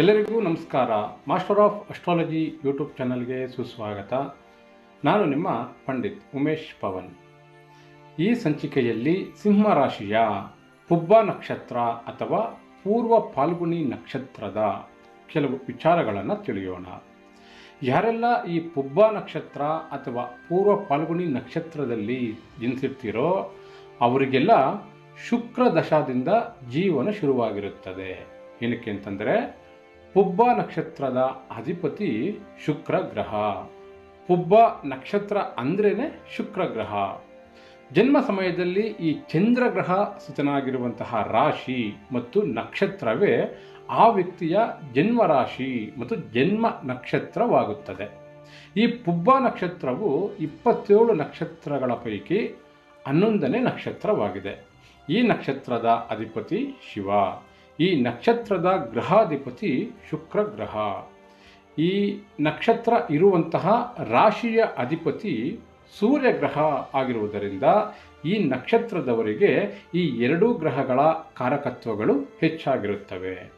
ಎಲ್ಲರಿಗೂ ನಮಸ್ಕಾರ. Master of astrology YouTube ಚಾನಲ್ಗೆ ಸುಸ್ವಾಗತ. ನಾನು ನಿಮ್ಮ ಪಂಡಿತ್ ಉಮೇಶ್ ಪವನ್. ಈ ಸಂಚಿಕೆಯಲ್ಲಿ ಸಿಂಹ ರಾಶಿಯ ಪುಬ್ಬ ನಕ್ಷತ್ರ ಅಥವಾ ಪೂರ್ವ ಫಾಲ್ಗುಣಿ ನಕ್ಷತ್ರದ ಕೆಲವು ವಿಚಾರಗಳನ್ನು ತಿಳಿಯೋಣ. ಯಾರೆಲ್ಲ ಈ ಪುಬ್ಬ ನಕ್ಷತ್ರ ಅಥವಾ ಪೂರ್ವ ಫಾಲ್ಗುಣಿ ನಕ್ಷತ್ರದಲ್ಲಿ ಜನಿಸಿರ್ತೀರೋ ಅವರಿಗೆಲ್ಲ ಶುಕ್ರ ದಶಾದಿಂದ ಜೀವನ ಶುರುವಾಗಿರುತ್ತದೆ. ಏನಕ್ಕೆ ಅಂತಂದರೆ ಪುಬ್ಬ ನಕ್ಷತ್ರದ ಅಧಿಪತಿ ಶುಕ್ರ ಗ್ರಹ. ಪುಬ್ಬ ನಕ್ಷತ್ರ ಅಂದ್ರೇನೆ ಶುಕ್ರ ಗ್ರಹ. ಜನ್ಮ ಸಮಯದಲ್ಲಿ ಈ ಚಂದ್ರಗ್ರಹ ಸೂಚನಾಗಿರುವಂತಹ ರಾಶಿ ಮತ್ತು ನಕ್ಷತ್ರವೇ ಆ ವ್ಯಕ್ತಿಯ ಜನ್ಮ ರಾಶಿ ಮತ್ತು ಜನ್ಮ ನಕ್ಷತ್ರವಾಗುತ್ತದೆ. ಈ ಪುಬ್ಬ ನಕ್ಷತ್ರವು ಇಪ್ಪತ್ತೇಳು ನಕ್ಷತ್ರಗಳ ಪೈಕಿ ಹನ್ನೊಂದನೇ ನಕ್ಷತ್ರವಾಗಿದೆ. ಈ ನಕ್ಷತ್ರದ ಅಧಿಪತಿ ಶಿವ. ಈ ನಕ್ಷತ್ರದ ಗ್ರಹಾಧಿಪತಿ ಶುಕ್ರ ಗ್ರಹ. ಈ ನಕ್ಷತ್ರ ಇರುವಂತಹ ರಾಶಿಯ ಅಧಿಪತಿ ಸೂರ್ಯ ಗ್ರಹ ಆಗಿರುವುದರಿಂದ ಈ ನಕ್ಷತ್ರದವರಿಗೆ ಈ ಎರಡೂ ಗ್ರಹಗಳ ಕಾರಕತ್ವಗಳು ಹೆಚ್ಚಾಗಿರುತ್ತವೆ.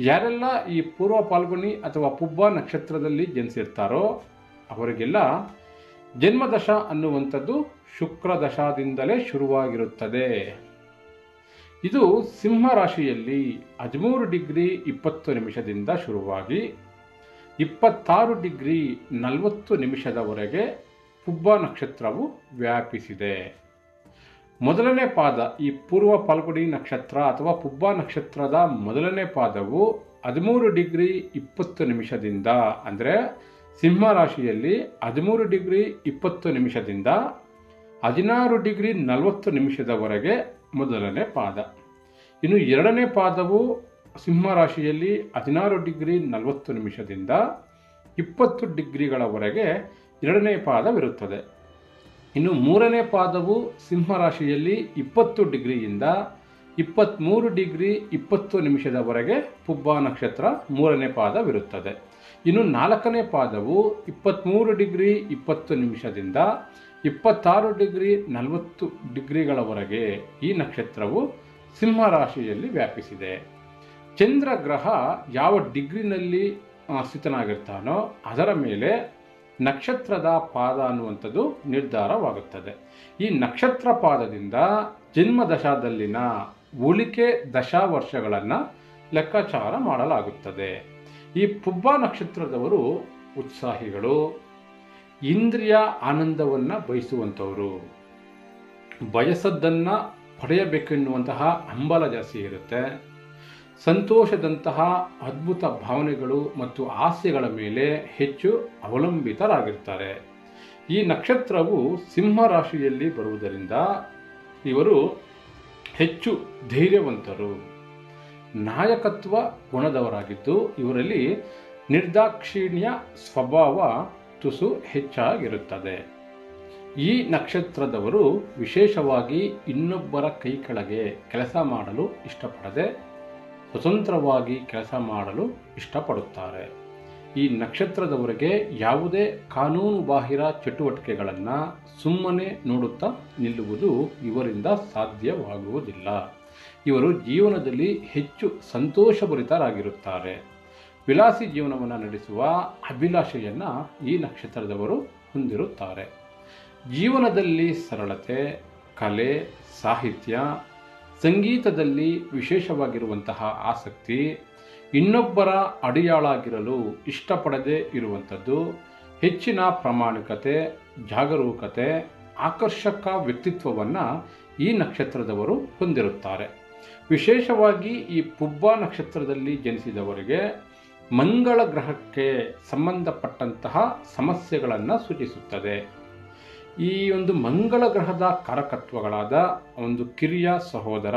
ಯಾರೆಲ್ಲ ಈ ಪೂರ್ವ ಪಾಲ್ಗುಣಿ ಅಥವಾ ಪುಬ್ಬ ನಕ್ಷತ್ರದಲ್ಲಿ ಜನಿಸಿರ್ತಾರೋ ಅವರಿಗೆಲ್ಲ ಜನ್ಮದಶ ಅನ್ನುವಂಥದ್ದು ಶುಕ್ರದಶಾದಿಂದಲೇ ಶುರುವಾಗಿರುತ್ತದೆ. ಇದು ಸಿಂಹ ರಾಶಿಯಲ್ಲಿ ಹದಿಮೂರು ಡಿಗ್ರಿ ಇಪ್ಪತ್ತು ನಿಮಿಷದಿಂದ ಶುರುವಾಗಿ ಇಪ್ಪತ್ತಾರು ಡಿಗ್ರಿ ನಲವತ್ತು ನಿಮಿಷದವರೆಗೆ ಪುಬ್ಬ ನಕ್ಷತ್ರವು ವ್ಯಾಪಿಸಿದೆ. ಮೊದಲನೇ ಪಾದ, ಈ ಪೂರ್ವ ಪಾಲ್ಗುಡಿ ನಕ್ಷತ್ರ ಅಥವಾ ಪುಬ್ಬ ನಕ್ಷತ್ರದ ಮೊದಲನೇ ಪಾದವು ಹದಿಮೂರು ಡಿಗ್ರಿ ಇಪ್ಪತ್ತು ನಿಮಿಷದಿಂದ, ಅಂದರೆ ಸಿಂಹ ರಾಶಿಯಲ್ಲಿ ಹದಿಮೂರು ಡಿಗ್ರಿ ಇಪ್ಪತ್ತು ನಿಮಿಷದಿಂದ ಹದಿನಾರು ಡಿಗ್ರಿ ನಲವತ್ತು ನಿಮಿಷದವರೆಗೆ ಮೊದಲನೇ ಪಾದ. ಇನ್ನು ಎರಡನೇ ಪಾದವು ಸಿಂಹ ರಾಶಿಯಲ್ಲಿ ಹದಿನಾರು ಡಿಗ್ರಿ ನಲವತ್ತು ನಿಮಿಷದಿಂದ ಇಪ್ಪತ್ತು ಡಿಗ್ರಿಗಳವರೆಗೆ ಎರಡನೇ ಪಾದವಿರುತ್ತದೆ. ಇನ್ನು ಮೂರನೇ ಪಾದವು ಸಿಂಹ ರಾಶಿಯಲ್ಲಿ ಇಪ್ಪತ್ತು ಡಿಗ್ರಿಯಿಂದ ಇಪ್ಪತ್ತ್ಮೂರು ಡಿಗ್ರಿ ಇಪ್ಪತ್ತು ನಿಮಿಷದವರೆಗೆ ಪುಬ್ಬ ನಕ್ಷತ್ರ ಮೂರನೇ ಪಾದವಿರುತ್ತದೆ. ಇನ್ನು ನಾಲ್ಕನೇ ಪಾದವು ಇಪ್ಪತ್ತ್ಮೂರು ಡಿಗ್ರಿ ಇಪ್ಪತ್ತು ನಿಮಿಷದಿಂದ ಇಪ್ಪತ್ತಾರು ಡಿಗ್ರಿ ನಲವತ್ತು ಡಿಗ್ರಿಗಳವರೆಗೆ ಈ ನಕ್ಷತ್ರವು ಸಿಂಹ ರಾಶಿಯಲ್ಲಿ ವ್ಯಾಪಿಸಿದೆ. ಚಂದ್ರ ಗ್ರಹ ಯಾವ ಡಿಗ್ರಿನಲ್ಲಿ ಸ್ಥಿತನಾಗಿರ್ತಾನೋ ಅದರ ಮೇಲೆ ನಕ್ಷತ್ರದ ಪಾದ ಅನ್ನುವಂಥದ್ದು ನಿರ್ಧಾರವಾಗುತ್ತದೆ. ಈ ನಕ್ಷತ್ರ ಪಾದದಿಂದ ಜನ್ಮ ದಶಾದಲ್ಲಿನ ಉಳಿಕೆ ದಶಾ ವರ್ಷಗಳನ್ನು ಲೆಕ್ಕಾಚಾರ ಮಾಡಲಾಗುತ್ತದೆ. ಈ ಪುಬ್ಬ ನಕ್ಷತ್ರದವರು ಉತ್ಸಾಹಿಗಳು ಇಂದ್ರಿಯ ಆನಂದವನ್ನು ಬಯಸುವಂಥವರು. ಬಯಸದ್ದನ್ನು ಪಡೆಯಬೇಕೆನ್ನುವಂತಹ ಹಂಬಲ ಜಾಸ್ತಿ ಇರುತ್ತೆ. ಸಂತೋಷದಂತಹ ಅದ್ಭುತ ಭಾವನೆಗಳು ಮತ್ತು ಆಸೆಗಳ ಮೇಲೆ ಹೆಚ್ಚು ಅವಲಂಬಿತರಾಗಿರ್ತಾರೆ. ಈ ನಕ್ಷತ್ರವು ಸಿಂಹ ರಾಶಿಯಲ್ಲಿ ಬರುವುದರಿಂದ ಇವರು ಹೆಚ್ಚು ಧೈರ್ಯವಂತರು. ನಾಯಕತ್ವ ಗುಣದವರಾಗಿದ್ದು, ಇವರಲ್ಲಿ ನಿರ್ದಾಕ್ಷಿಣ್ಯ ಸ್ವಭಾವ ತುಸು ಹೆಚ್ಚಾಗಿರುತ್ತದೆ. ಈ ನಕ್ಷತ್ರದವರು ವಿಶೇಷವಾಗಿ ಇನ್ನೊಬ್ಬರ ಕೈ ಕೆಳಗೆ ಕೆಲಸ ಮಾಡಲು ಇಷ್ಟಪಡದೆ ಸ್ವತಂತ್ರವಾಗಿ ಕೆಲಸ ಮಾಡಲು ಇಷ್ಟಪಡುತ್ತಾರೆ. ಈ ನಕ್ಷತ್ರದವರಿಗೆ ಯಾವುದೇ ಕಾನೂನು ಬಾಹಿರ ಚಟುವಟಿಕೆಗಳನ್ನು ಸುಮ್ಮನೆ ನೋಡುತ್ತಾ ನಿಲ್ಲುವುದು ಇವರಿಂದ ಸಾಧ್ಯವಾಗುವುದಿಲ್ಲ. ಇವರು ಜೀವನದಲ್ಲಿ ಹೆಚ್ಚು ಸಂತೋಷಭರಿತರಾಗಿರುತ್ತಾರೆ. ವಿಲಾಸಿ ಜೀವನವನ್ನು ನಡೆಸುವ ಅಭಿಲಾಷೆಯನ್ನು ಈ ನಕ್ಷತ್ರದವರು ಹೊಂದಿರುತ್ತಾರೆ. ಜೀವನದಲ್ಲಿ ಸರಳತೆ, ಕಲೆ, ಸಾಹಿತ್ಯ, ಸಂಗೀತದಲ್ಲಿ ವಿಶೇಷವಾಗಿರುವಂತಹ ಆಸಕ್ತಿ, ಇನ್ನೊಬ್ಬರ ಅಡಿಯಾಳಾಗಿರಲು ಇಷ್ಟಪಡದೆ ಇರುವಂಥದ್ದು, ಹೆಚ್ಚಿನ ಪ್ರಾಮಾಣಿಕತೆ, ಜಾಗರೂಕತೆ, ಆಕರ್ಷಕ ವ್ಯಕ್ತಿತ್ವವನ್ನು ಈ ನಕ್ಷತ್ರದವರು ಹೊಂದಿರುತ್ತಾರೆ. ವಿಶೇಷವಾಗಿ ಈ ಪುಬ್ಬ ನಕ್ಷತ್ರದಲ್ಲಿ ಜನಿಸಿದವರಿಗೆ ಮಂಗಳ ಗ್ರಹಕ್ಕೆ ಸಂಬಂಧಪಟ್ಟಂತಹ ಸಮಸ್ಯೆಗಳನ್ನು ಸೂಚಿಸುತ್ತದೆ ಈ ಒಂದು ಮಂಗಳ ಗ್ರಹದ ಕಾರಕತ್ವಗಳಾದ ಒಂದು ಕಿರಿಯ ಸಹೋದರ,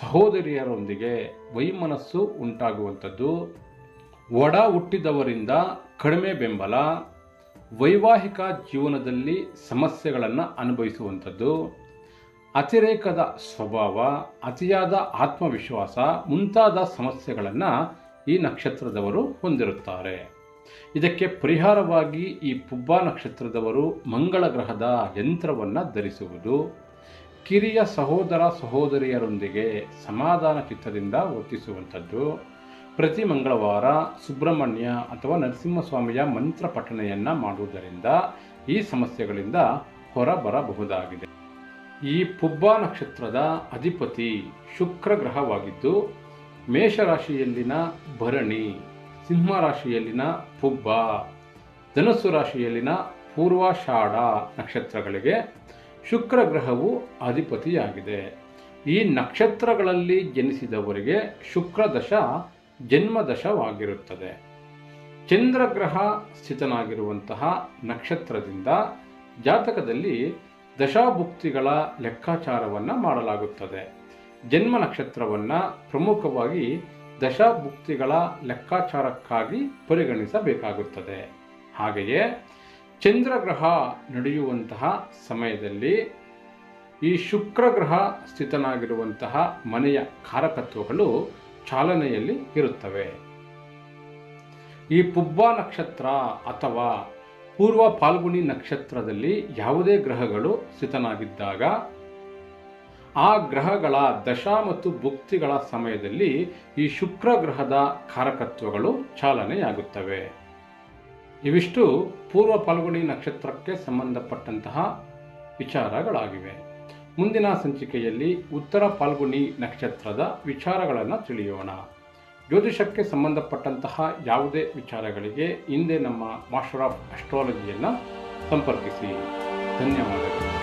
ಸಹೋದರಿಯರೊಂದಿಗೆ ವೈಮನಸ್ಸು ಉಂಟಾಗುವಂಥದ್ದು. ಒಡ ಹುಟ್ಟಿದವರಿಂದ ಕಡಿಮೆ ಬೆಂಬಲ, ವೈವಾಹಿಕ ಜೀವನದಲ್ಲಿ ಸಮಸ್ಯೆಗಳನ್ನು ಅನುಭವಿಸುವಂಥದ್ದು. ಅತಿರೇಕದ ಸ್ವಭಾವ, ಅತಿಯಾದ ಆತ್ಮವಿಶ್ವಾಸ ಮುಂತಾದ ಸಮಸ್ಯೆಗಳನ್ನು ಈ ನಕ್ಷತ್ರದವರು ಹೊಂದಿರುತ್ತಾರೆ. ಇದಕ್ಕೆ ಪರಿಹಾರವಾಗಿ ಈ ಪುಬ್ಬ ನಕ್ಷತ್ರದವರು ಮಂಗಳ ಗ್ರಹದ ಯಂತ್ರವನ್ನು ಧರಿಸುವುದು. ಕಿರಿಯ ಸಹೋದರ ಸಹೋದರಿಯರೊಂದಿಗೆ ಸಮಾಧಾನ ಚಿತ್ತದಿಂದ ವರ್ತಿಸುವಂಥದ್ದು. ಪ್ರತಿ ಮಂಗಳವಾರ ಸುಬ್ರಹ್ಮಣ್ಯ ಅಥವಾ ನರಸಿಂಹಸ್ವಾಮಿಯ ಮಂತ್ರ ಪಠಣೆಯನ್ನು ಮಾಡುವುದರಿಂದ ಈ ಸಮಸ್ಯೆಗಳಿಂದ ಹೊರಬರಬಹುದಾಗಿದೆ. ಈ ಪುಬ್ಬ ನಕ್ಷತ್ರದ ಅಧಿಪತಿ ಶುಕ್ರ ಗ್ರಹವಾಗಿದ್ದು ಮೇಷರಾಶಿಯಲ್ಲಿನ ಭರಣಿ ಸಿಂಹ ರಾಶಿಯಲ್ಲಿನ ಪುಬ್ಬ, ಧನಸ್ಸು ರಾಶಿಯಲ್ಲಿನ ಪೂರ್ವಾಷಾಢ ನಕ್ಷತ್ರಗಳಿಗೆ ಶುಕ್ರ ಗ್ರಹವು ಅಧಿಪತಿಯಾಗಿದೆ. ಈ ನಕ್ಷತ್ರಗಳಲ್ಲಿ ಜನಿಸಿದವರಿಗೆ ಶುಕ್ರ ದಶ ಜನ್ಮದಶವಾಗಿರುತ್ತದೆ ಚಂದ್ರಗ್ರಹ ಸ್ಥಿತನಾಗಿರುವಂತಹ ನಕ್ಷತ್ರದಿಂದ ಜಾತಕದಲ್ಲಿ ದಶಾಭುಕ್ತಿಗಳ ಲೆಕ್ಕಾಚಾರವನ್ನು ಮಾಡಲಾಗುತ್ತದೆ. ಜನ್ಮ ನಕ್ಷತ್ರವನ್ನು ಪ್ರಮುಖವಾಗಿ ದಶಾಭುಕ್ತಿಗಳ ಲೆಕ್ಕಾಚಾರಕ್ಕಾಗಿ ಪರಿಗಣಿಸಬೇಕಾಗುತ್ತದೆ. ಹಾಗೆಯೇ ಚಂದ್ರಗ್ರಹ ನಡೆಯುವಂತಹ ಸಮಯದಲ್ಲಿ ಈ ಶುಕ್ರ ಗ್ರಹ ಸ್ಥಿತನಾಗಿರುವಂತಹ ಮನೆಯ ಕಾರಕತ್ವಗಳು ಚಾಲನೆಯಲ್ಲಿ ಇರುತ್ತವೆ. ಈ ಪುಬ್ಬ ನಕ್ಷತ್ರ ಅಥವಾ ಪೂರ್ವ ಪಾಲ್ಗುಣಿ ನಕ್ಷತ್ರದಲ್ಲಿ ಯಾವುದೇ ಗ್ರಹಗಳು ಸ್ಥಿತನಾಗಿದ್ದಾಗ ಆ ಗ್ರಹಗಳ ದಶ ಮತ್ತು ಭುಕ್ತಿಗಳ ಸಮಯದಲ್ಲಿ ಈ ಶುಕ್ರ ಗ್ರಹದ ಕಾರಕತ್ವಗಳು ಚಾಲನೆಯಾಗುತ್ತವೆ. ಇವಿಷ್ಟು ಪೂರ್ವ ಫಲ್ಗುಣಿ ನಕ್ಷತ್ರಕ್ಕೆ ಸಂಬಂಧಪಟ್ಟಂತಹ ವಿಚಾರಗಳಾಗಿವೆ. ಮುಂದಿನ ಸಂಚಿಕೆಯಲ್ಲಿ ಉತ್ತರ ಪಾಲ್ಗುಣಿ ನಕ್ಷತ್ರದ ವಿಚಾರಗಳನ್ನು ತಿಳಿಯೋಣ. ಜ್ಯೋತಿಷಕ್ಕೆ ಸಂಬಂಧಪಟ್ಟಂತಹ ಯಾವುದೇ ವಿಚಾರಗಳಿಗೆ ಹಿಂದೆ ನಮ್ಮ ಮಾಸ್ಟರ್ ಆಫ್ ಅಸ್ಟ್ರಾಲಜಿಯನ್ನು ಸಂಪರ್ಕಿಸಿ. ಧನ್ಯವಾದಗಳು.